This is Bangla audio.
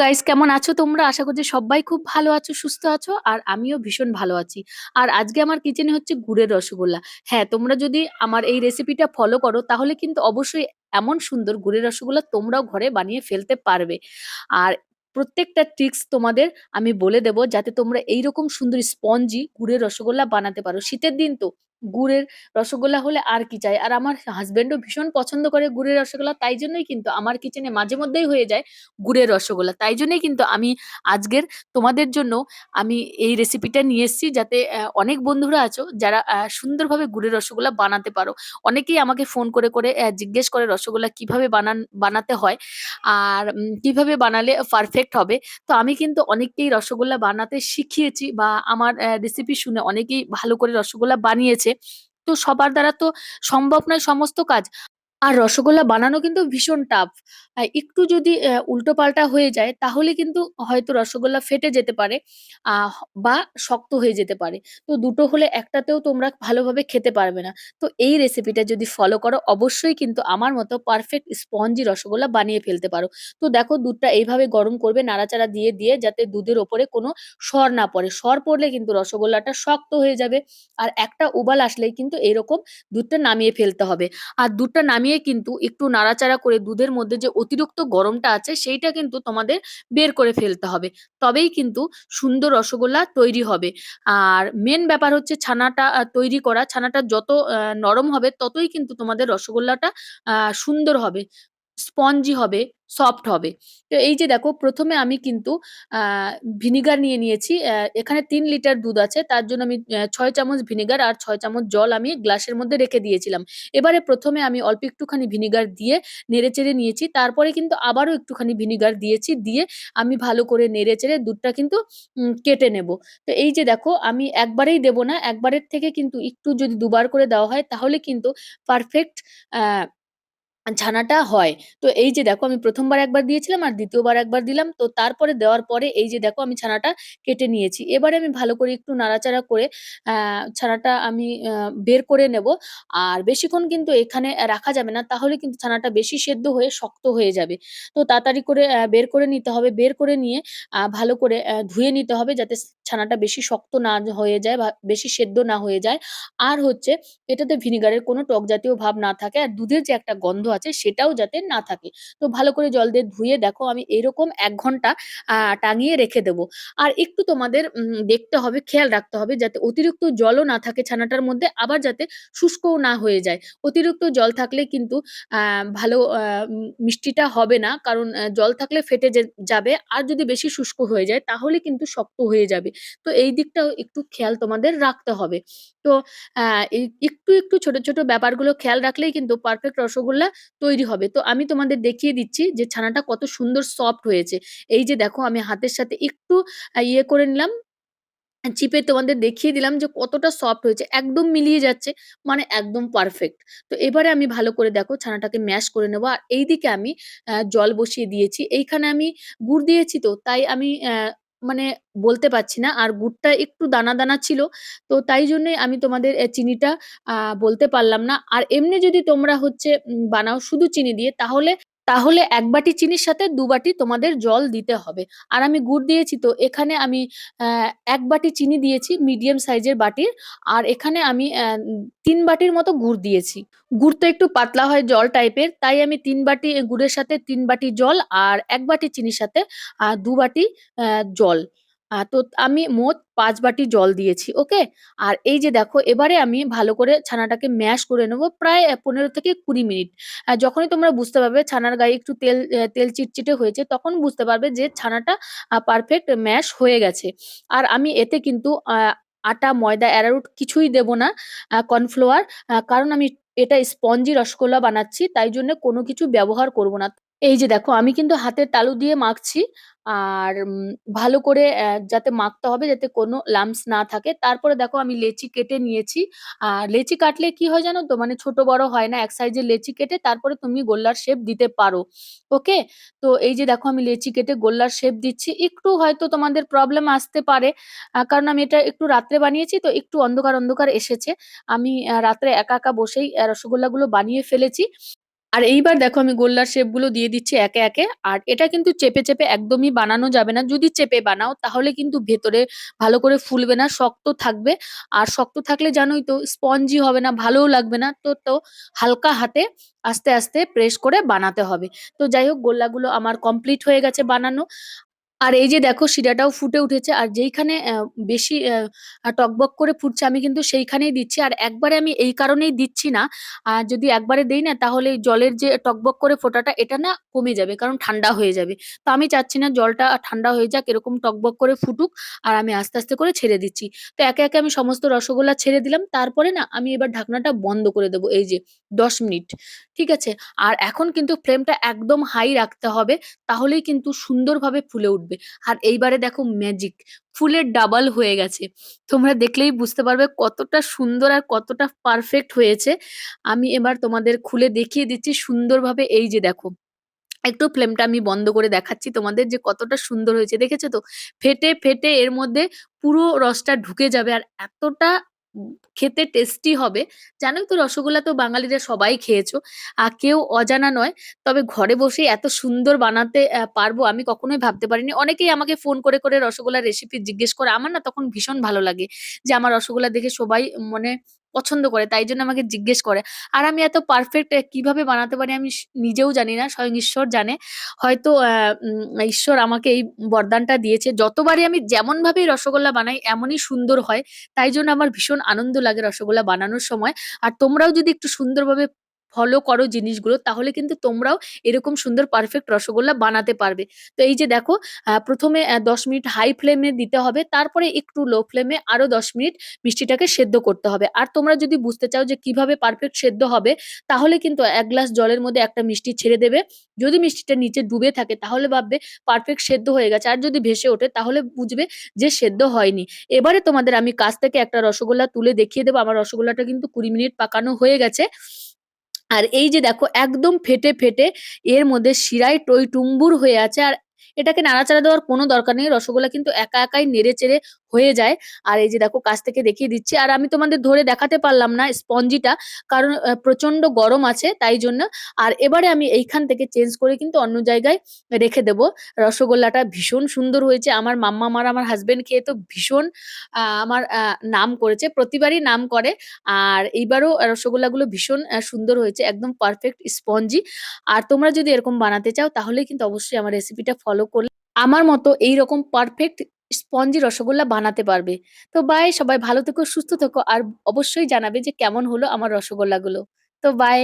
গাইস কেমন আছো তোমরা? আশা করছি সব্বাই খুব ভালো আছো, সুস্থ আছো আর আমিও ভীষণ ভালো আছি। আর আজকে আমার কিচেনে হচ্ছে গুড়ের রসগোল্লা। হ্যাঁ, তোমরা যদি আমার এই রেসিপিটা ফলো করো তাহলে কিন্তু অবশ্যই এমন সুন্দর গুড়ের রসগোল্লা তোমরাও ঘরে বানিয়ে ফেলতে পারবে। আর প্রত্যেকটা ট্রিক্স তোমাদের আমি বলে দেব যাতে তোমরা এইরকম সুন্দর স্পঞ্জি গুড়ের রসগোল্লা বানাতে পারো। শীতের দিন তো গুড়ের রসগোল্লা হলে আর কি চাই? আর আমার হাসব্যান্ডও ভীষণ পছন্দ করে গুড়ের রসগোল্লা। তাই জন্যই কিন্তু আমার কিচেনে মাঝে মধ্যেই হয়ে যায় গুড়ের রসগোল্লা। তাই জন্যই কিন্তু আমি আজকের তোমাদের জন্য আমি এই রেসিপিটা নিয়ে এসেছি যাতে অনেক বন্ধুরা আছো যারা সুন্দরভাবে গুড়ের রসগোল্লা বানাতে পারো। অনেকেই আমাকে ফোন করে, করে জিজ্ঞেস করে রসগোল্লা কীভাবে বানান বানাতে হয় আর কীভাবে বানালে পারফেক্ট হবে। তো আমি কিন্তু অনেককেই রসগোল্লা বানাতে শিখিয়েছি বা আমার রেসিপি শুনে অনেকেই ভালো করে রসগোল্লা বানিয়েছে। তো সবার দ্বারা তো সম্ভব নয় সমস্ত কাজ। আর রসগোল্লা বানানো কিন্তু ভীষণ টাফ। একটু যদি অ্যা উল্টোপাল্টা হয়ে যায় তাহলে কিন্তু হয়তো রসগোল্লা ফেটে যেতে পারে বা শক্ত হয়ে যেতে পারে। তো দুটো হলে একটাতেও তোমরা ভালোভাবে খেতে পারবে না। তো এই রেসিপিটা যদি ফলো করো অবশ্যই কিন্তু আমার মতো পারফেক্ট স্পঞ্জি রসগোল্লা বানিয়ে ফেলতে পারো। তো দেখো দুধটা এইভাবে গরম করবে নাড়াচাড়া দিয়ে, দিয়ে যাতে দুধের ওপরে কোনো সর না পড়ে। সর পড়লে কিন্তু রসগোল্লাটা শক্ত হয়ে যাবে। আর একটা উবাল আসলেই কিন্তু এরকম দুধটা নামিয়ে ফেলতে হবে। আর দুধটা নামিয়ে কিন্তু একটু নাড়াচাড়া করে দুধের মধ্যে যে অতিরিক্ত গরমটা আছে সেইটা কিন্তু তোমাদের বের করে ফেলতে হবে। তবেই কিন্তু সুন্দর রসগোল্লা তৈরি হবে। আর মেন ব্যাপার হচ্ছে ছানাটা তৈরি করা। ছানাটা যত নরম হবে ততই কিন্তু তোমাদের রসগোল্লাটা সুন্দর হবে, স্পঞ্জি হবে, সফট হবে। তো এই যে দেখো প্রথমে আমি কিন্তু ভিনিগার নিয়ে নিয়েছি। এখানে তিন লিটার দুধ আছে। তার জন্য আমি ছয় চামচ ভিনিগার আর ছয় চামচ জল আমি গ্লাসের মধ্যে রেখে দিয়েছিলাম। এবারে প্রথমে আমি অল্প একটুখানি ভিনিগার দিয়ে নেড়েচেড়ে নিয়েছি। তারপরে কিন্তু আবারও একটুখানি ভিনিগার দিয়েছি। দিয়ে আমি ভালো করে নেড়েচেড়ে দুধটা কিন্তু কেটে নেব। তো এই যে দেখো আমি একবারেই দেব না। একবারের থেকে কিন্তু একটু যদি দুবার করে দেওয়া হয় তাহলে কিন্তু পারফেক্ট ছানাটা হয়। তো এই যে দেখো আমি ১ম বার একবার দিয়েছিলাম আর ২য় বার একবার দিলাম। তো তারপরে দেওয়ার পরে এই যে দেখো আমি ছানাটা কেটে নিয়েছি। এবারে আমি ভালো করে একটু নাড়াচাড়া করে ছানাটা আমি বের করে নেব। আর বেশিক্ষণ কিন্তু এখানে রাখা যাবে না। তাহলে কিন্তু ছানাটা বেশি সেদ্ধ হয়ে শক্ত হয়ে যাবে। তো তাড়াতাড়ি করে বের করে নিতে হবে। বের করে নিয়ে ভালো করে ধুয়ে নিতে হবে যাতে ছানাটা বেশি শক্ত না হয়ে যায় বা বেশি সেদ্ধ না হয়ে যায়। আর হচ্ছে এটাতে ভিনিগারের কোনো টক জাতীয় ভাব না থাকে। আর দুধের যে একটা গন্ধ আছে সেটাও যাতে না থাকে। তো ভালো করে জল দিয়ে ধুয়ে দেখো আমি এরকম এক ঘণ্টা টাঙিয়ে রেখে দেব। আর একটু তোমাদের দেখতে হবে, খেয়াল রাখতে হবে যাতে অতিরিক্ত জলও না থাকে ছানাটার মধ্যে, আবার যাতে শুষ্কও না হয়ে যায়। অতিরিক্ত জল থাকলে কিন্তু ভালো মিষ্টিটা হবে না। কারণ জল থাকলে ফেটে যাবে। আর যদি বেশি শুষ্ক হয়ে যায় তাহলে কিন্তু শক্ত হয়ে যাবে। তো এই দিকটাও একটু খেয়াল তোমাদের রাখতে হবে। তো একটু, একটু ছোট, ছোট ব্যাপারগুলো খেয়াল রাখলেই কিন্তু পারফেক্ট রসগোল্লা তৈরি হবে। তো আমি তোমাদের দেখিয়ে দিচ্ছি যে ছানাটা কত সুন্দর সফট হয়েছে। এই যে দেখো আমি হাতের সাথে একটু ইয়ে করে নিলাম, চিপে তোমাদের দেখিয়ে দিলাম যে কতটা সফট হয়েছে। একদম মিলিয়ে যাচ্ছে, মানে একদম পারফেক্ট। তো এবারে আমি ভালো করে দেখো ছানাটাকে ম্যাশ করে নেব আর এইদিকে আমি জল বসিয়ে দিয়েছি। এইখানে আমি গুড় দিয়েছি তো তাই আমি মানে বলতে পারছি না। আর গুড়টা একটু দানা, দানা ছিল। তো তাই জন্যই আমি তোমাদের চিনিটা বলতে পারলাম না। আর এমনি যদি তোমরা হচ্ছে উম বানাও শুধু চিনি দিয়ে তাহলে তাহলে এক বাটি চিনির সাথে দু বাটি তোমাদের জল দিতে হবে। আর আমি গুড় দিয়েছি তো, এখানে আমি এক বাটি চিনি দিয়েছি মিডিয়াম সাইজের বাটির। আর এখানে আমি তিন বাটির মতো গুড় দিয়েছি। গুড় তো একটু পাতলা হয় জল টাইপের। তাই আমি তিন বাটি গুড়ের সাথে তিন বাটি জল আর এক বাটি চিনির সাথে দু ২ বাটি জল। তো আমি মোট ৫ বাটি জল দিয়েছি। ওকে? আর এই যে দেখো এবারে আমি ভালো করে ছানাটাকে ম্যাশ করে নেব প্রায় ১৫ থেকে ২০ মিনিট। যখনই তোমরা বুঝতে পারবে ছানার গায়ে একটু তেল তেল চিটচিটে হয়েছে তখন বুঝতে পারবে যে ছানাটা পারফেক্ট ম্যাশ হয়ে গেছে। আর আমি এতে কিন্তু আটা, ময়দা, অ্যারারুট কিছুই দেব না। কর্নফ্লোয়ার কারণ আমি এটা স্পঞ্জি রসগোল্লা বানাচ্ছি তাই জন্য কোনো কিছু ব্যবহার করব না। এই যে দেখো আমি কিন্তু হাতের তালু দিয়ে মাখছি। আর ভালো করে যাতে মাখতে হবে যাতে কোনো লাম্পস না থাকে। তারপরে দেখো আমি লেচি কেটে নিয়েছি। আর লেচি কাটলে কি হয় জানো তো? মানে ছোট বড় হয় না। এক সাইজের লেচি কেটে তারপরে তুমি গোল্লার শেপ দিতে পারো। ওকে? তো এই যে দেখো আমি লেচি কেটে গোল্লার শেপ দিচ্ছি। একটু হয়তো তোমাদের প্রবলেম আসতে পারে। কারণ আমি এটা একটু রাত্রে বানিয়েছি তো একটু অন্ধকার, অন্ধকার এসেছে। আমি রাত্রে একা, একা বসেই রসগোল্লাগুলো বানিয়ে ফেলেছি। আর এইবার দেখো আমি গোল্লার শেপগুলো দিয়ে দিচ্ছি একে, একে। আর এটা কিন্তু চেপে, চেপে একদমই বানানো যাবে না। যদি চেপে বানাও তাহলে কিন্তু ভেতরে ভালো করে ফুলবে না, শক্ত থাকবে। আর শক্ত থাকলে জানোই তো স্পঞ্জি হবে না, ভালোও লাগবে না। তো, তো হালকা হাতে আস্তে, আস্তে প্রেস করে বানাতে হবে। তো যাই হোক গোল্লাগুলো আমার কমপ্লিট হয়ে গেছে বানানো। আর এই যে দেখো শিরাটাও ফুটে উঠেছে। আর যেইখানে বেশি টকবক করে ফুটছে আমি কিন্তু সেইখানেই দিচ্ছি। আর একবারে আমি এই কারণেই দিচ্ছি না। আর যদি একবারে দেই না তাহলে জলের যে টকবক করে ফোটাটা এটা না কমে যাবে। কারণ ঠান্ডা হয়ে যাবে। তো আমি চাচ্ছি না জলটা ঠান্ডা হয়ে যাক এরকম টকবক করে ফুটুক। আর আমি আস্তে, আস্তে করে ছেড়ে দিচ্ছি। তো একে, একে আমি সমস্ত রসগোল্লা ছেড়ে দিলাম। তারপরে না আমি এবার ঢাকনাটা বন্ধ করে দেব এই যে ১০ মিনিট। ঠিক আছে? আর এখন কিন্তু ফ্লেমটা একদম হাই রাখতে হবে। তাহলেই কিন্তু সুন্দরভাবে ফুলে উঠবে। আর এইবারে দেখো ম্যাজিক ফুলের ডাবল হয়ে গেছে। তোমরা দেখলেই বুঝতে পারবে কতটা সুন্দর আর কতটা পারফেক্ট হয়েছে। আমি এবার তোমাদের খুলে দেখিয়ে দিচ্ছি সুন্দরভাবে এই যে দেখো। একটু ফ্লেমটা আমি বন্ধ করে দেখাচ্ছি তোমাদের যে কতটা সুন্দর হয়েছে। দেখেছ তো? ফেটে, ফেটে এর মধ্যে পুরো রসটা ঢুকে যাবে আর এতটা খেতে টেস্টি হবে। জানোই তো রসগোল্লা তো বাঙালিরা সবাই খেয়েছো। আর কেউ অজানা নয়। তবে ঘরে বসে এত সুন্দর বানাতে পারব আমি কখনোই ভাবতে পারিনি। অনেকেই আমাকে ফোন করে, করে রসগোল্লার রেসিপি জিজ্ঞেস করে। আমার না তখন ভীষণ ভালো লাগে যে আমার রসগোল্লা দেখে সবাই মানে পছন্দ করে। তাই জন্য আমাকে জিজ্ঞেস করে। আর আমি এত পারফেক্ট কীভাবে বানাতে পারি আমি নিজেও জানি না। স্বয়ং ঈশ্বর জানে। হয়তো ঈশ্বর আমাকে এই বরদানটা দিয়েছে। যতবারই আমি যেমন ভাবে রসগোল্লা বানাই, এমনই সুন্দর হয়। তাই জন্য আমার ভীষণ আনন্দ লাগে রসগোল্লা বানানোর সময়। আর তোমরাও যদি একটু সুন্দরভাবে ফলো করো জিনিসগুলো, তাহলে কিন্তু তোমরাও এরকম সুন্দর পারফেক্ট রসগোল্লা বানাতে পারবে। তো এই যে দেখো আ ১ম এ অ্যা ১০ মিনিট হাই ফ্লেমে দিতে হবে। তারপরে একটু লো ফ্লেমে আরও ১০ মিনিট মিষ্টিটাকে সেদ্ধ করতে হবে। আর তোমরা যদি বুঝতে চাও যে কীভাবে পারফেক্ট সেদ্ধ হবে, তাহলে কিন্তু এক গ্লাস জলের মধ্যে একটা মিষ্টি ছেড়ে দেবে। যদি মিষ্টিটা নিচে ডুবে থাকে, তাহলে ভাববে পারফেক্ট সেদ্ধ হয়ে গেছে। আর যদি ভেসে ওঠে, তাহলে বুঝবে যে সেদ্ধ হয়নি। এবারে তোমাদের আমি কাছ থেকে একটা রসগোল্লা তুলে দেখিয়ে দেবো আমার রসগোল্লাটা কিন্তু ২০ মিনিট পাকানো হয়ে গেছে। আর এই যে দেখো একদম ফেটে, ফেটে এর মধ্যে শিরায় টইটুম্বুর হয়ে আছে। আর এটাকে নাড়াচাড়া দেওয়ার কোনো দরকার নেই। রসগোল্লা কিন্তু একা একাই নেড়ে-চেড়ে হয়ে যায়। আর এই যে দেখো কাছ থেকে দেখিয়ে দিচ্ছি। আর আমি তোমাদের ধরে দেখাতে পারলাম না স্পঞ্জিটা, কারণ প্রচণ্ড গরম আছে তাই জন্য। আর এবারে আমি এইখান থেকে চেঞ্জ করে কিন্তু অন্য জায়গায় রেখে দেব। রসগোল্লাটা ভীষণ সুন্দর হয়েছে। আমার মাম্মা আর আমার হাসব্যান্ড খেয়ে তো ভীষণ আমার নাম করেছে। প্রতিবারই নাম করে। আর এইবারও রসগোল্লাগুলো ভীষণ সুন্দর হয়েছে। একদম পারফেক্ট স্পঞ্জি। আর তোমরা যদি এরকম বানাতে চাও তাহলে কিন্তু অবশ্যই আমার রেসিপিটা ফলো করলে আমার মতো এইরকম পারফেক্ট স্পঞ্জি রসগোল্লা বানাতে পারবে। তো বাই সবাই ভালো থেকো, সুস্থ থেকো। আর অবশ্যই জানাবে যে কেমন হলো আমার রসগোল্লাগুলো। তো বাই।